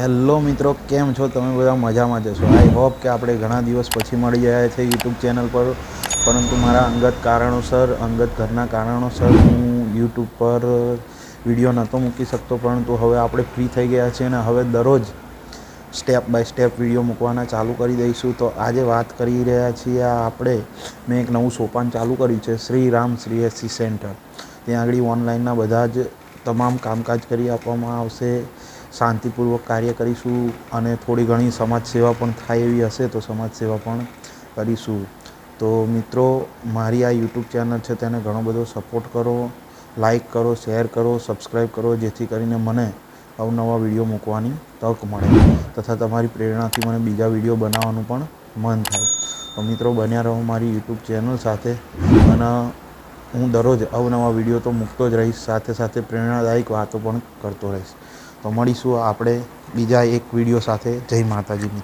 Hello મિત્રો, કેમ છો? તમે બધા મજામાં જશો આઈ હોપ કે આપણે ઘણા દિવસ પછી મળી ગયા છે યુટ્યુબ ચેનલ પર. પરંતુ મારા અંગત કારણોસર, અંગત ઘરના કારણોસર હું યુટ્યુબ પર વીડિયો નહોતો મૂકી શકતો. પરંતુ હવે આપણે ફ્રી થઈ ગયા છીએ અને હવે દરરોજ સ્ટેપ બાય સ્ટેપ વીડિયો મૂકવાના ચાલુ કરી દઈશું. તો આજે વાત કરી રહ્યા છીએ આપણે. મેં એક નવું સોપાન ચાલુ કર્યું છે, શ્રી રામ શ્રી એસી સેન્ટર. ત્યાં આગળ ઓનલાઈનના બધા જ તમામ કામકાજ કરી આપવામાં આવશે. શાંતિપૂર્વક કાર્ય કરીશું અને થોડી ઘણી સમાજ સેવા પણ થાય એવી હશે તો સમાજ સેવા પણ કરીશું. તો મિત્રો, મારી આ યુટ્યુબ ચેનલ છે તેને ઘણો બધો સપોર્ટ કરો, લાઈક કરો, શેર કરો, સબસ્ક્રાઈબ કરો, જેથી કરીને મને અવનવા વીડિયો મૂકવાની તક મળે તથા તમારી પ્રેરણાથી મને બીજા વીડિયો બનાવવાનું પણ મન થાય. તો મિત્રો, બન્યા રહો મારી યુટ્યુબ ચેનલ સાથે અને હું દરરોજ અવનવા વીડિયો તો મૂકતો જ રહીશ, સાથે સાથે પ્રેરણાદાયક વાતો પણ કરતો રહીશ. તો મળીશું આપણે બીજા એક વીડિયો સાથે. જય માતાજી. મિત્રો